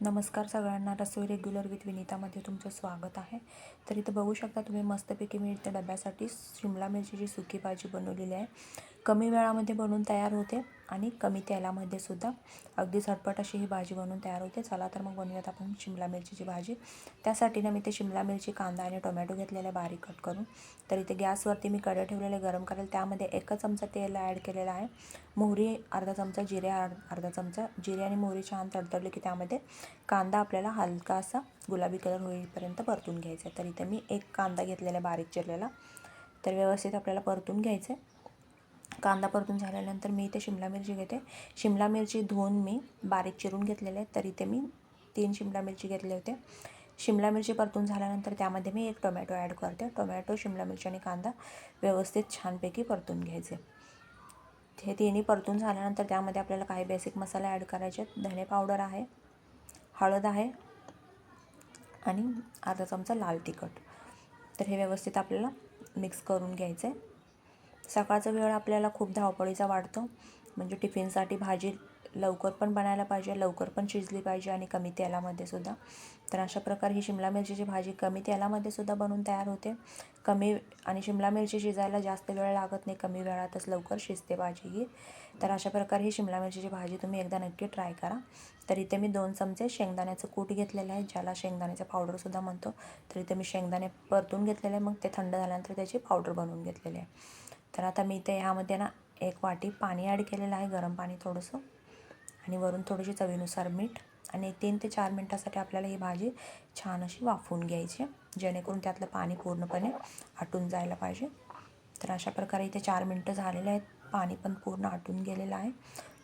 नमस्कार सगळ्यांना. रसोई regular with विनीतामध्ये तुमचं स्वागत आहे. तर इथं बघू शकता तुम्ही मस्तपैकी मी इथं डब्यासाठी शिमला मिरचीची सुकी भाजी बनवलेली आहे. कमी वेळामध्ये बनवून तयार होते. आणि कमी तेलामध्ये सुद्धा अगदी झटपट अशी ही भाजी बनवून तयार होते. चला तर मग बनवूयात आपण शिमला मिरचीची भाजी. त्यासाठी ना मी ते शिमला मिरची कांदा आणि टोमॅटो घेतलेले बारीक कट करून तर इथे गॅसवरती मी कडे ठेवलेले गरम करेल. त्यामध्ये एकच चमचा तेल ॲड केलेला आहे. मोहरी अर्धा चमचा जिरे अर्धा चमचा जिरे आणि मोहरी छान तडतडले की त्यामध्ये कांदा आपल्याला हलका असा गुलाबी कलर होईपर्यंत परतून घ्यायचा आहे. तर इथे मी एक कांदा घेतलेला बारीक चिरलेला. तर व्यवस्थित आपल्याला परतून घ्यायचं आहे. कांदा परतून झाल्यानंतर मी इथे शिमला मिरची घेते. शिमला मिरची धुवून मी बारीक चिरून घेतलेले आहे तर इथे मी तीन शिमला मिरची घेतले होते. शिमला मिरची परतून झाल्यानंतर त्यामध्ये मी एक टोमॅटो ॲड करते. टोमॅटो शिमला मिरची आणि कांदा व्यवस्थित छानपैकी परतून घ्यायचे. हे तिन्ही परतून झाल्यानंतर त्यामध्ये आपल्याला काही बेसिक मसाले ॲड करायचे आहेत. धने पावडर आहे हळद आहे आणि अर्धा चमचा लाल तिखट. तर हे व्यवस्थित आपल्याला मिक्स करून घ्यायचं. आहे सकाळचा वेळ आपल्याला खूप धावपळीचा वाढतो. म्हणजे टिफिनसाठी भाजी लवकर पण बनायला पाहिजे लवकर पण शिजली पाहिजे आणि कमी तेलामध्ये सुद्धा. तर अशा प्रकारे ही शिमला मिरचीची भाजी कमी तेलामध्ये सुद्धा बनवून तयार होते. कमी आणि शिमला मिरची शिजायला जास्त वेळ लागत नाही कमी वेळातच लवकर शिजते भाजी ही. तर अशा प्रकारे ही शिमला मिरचीची भाजी तुम्ही एकदा नक्की ट्राय करा. तर इथे मी दोन चमचे शेंगदाण्याचं कूट घेतलेलं आहे ज्याला शेंगदाण्याचं पावडरसुद्धा म्हणतो. तर इथे मी शेंगदाणे परतून घेतलेले आहे मग ते थंड झाल्यानंतर त्याची पावडर बनवून घेतलेली आहे. तर आता मी ते यामध्ये ना एक वाटी पाणी ॲड केलेलं आहे गरम पाणी थोडंसं. आणि वरून थोडीशी चवीनुसार मीठ आणि तीन ते चार मिनटासाठी आपल्याला ही भाजी छान अशी वाफवून घ्यायची जेणेकरून त्यातलं पाणी पूर्णपणे आटून जायला पाहिजे. तर अशा प्रकारे इथे चार मिनटं झालेले आहेत पाणी पण पूर्ण आटून गेलेलं आहे.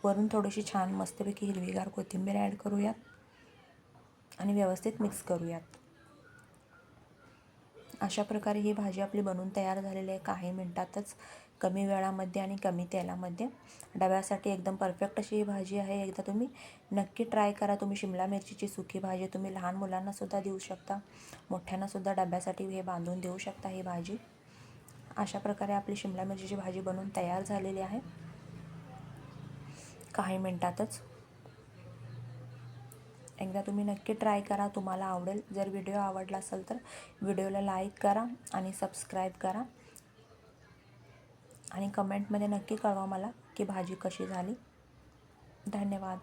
वरून थोडीशी छान मस्तपैकी हिरवीगार कोथिंबीर ॲड करूयात आणि व्यवस्थित मिक्स करूयात. अशा प्रकारे ही भाजी आपली बनवून तयार झालेली आहे. काही मिनटातच कमी वेळामध्ये आणि कमी तेलामध्ये. डब्यासाठी एकदम परफेक्ट अशी ही भाजी आहे. एकदा तुम्ही नक्की ट्राय करा. तुम्ही शिमला मिरचीची सुकी भाजी तुम्ही लहान मुलांनासुद्धा देऊ शकता. मोठ्यांनासुद्धा डब्यासाठी हे बांधून देऊ शकता ही भाजी. अशा प्रकारे आपली शिमला मिरचीची भाजी बनवून तयार झालेली आहे. काही मिनटातच. एकदा तुम्ही नक्की ट्राय करा. तुम्हाला आवडेल. जर व्हिडिओ आवडला असेल तर व्हिडिओला लाईक करा आणि सबस्क्राईब करा. आणि कमेंटमध्ये नक्की कळवा मला की भाजी कशी झाली. धन्यवाद.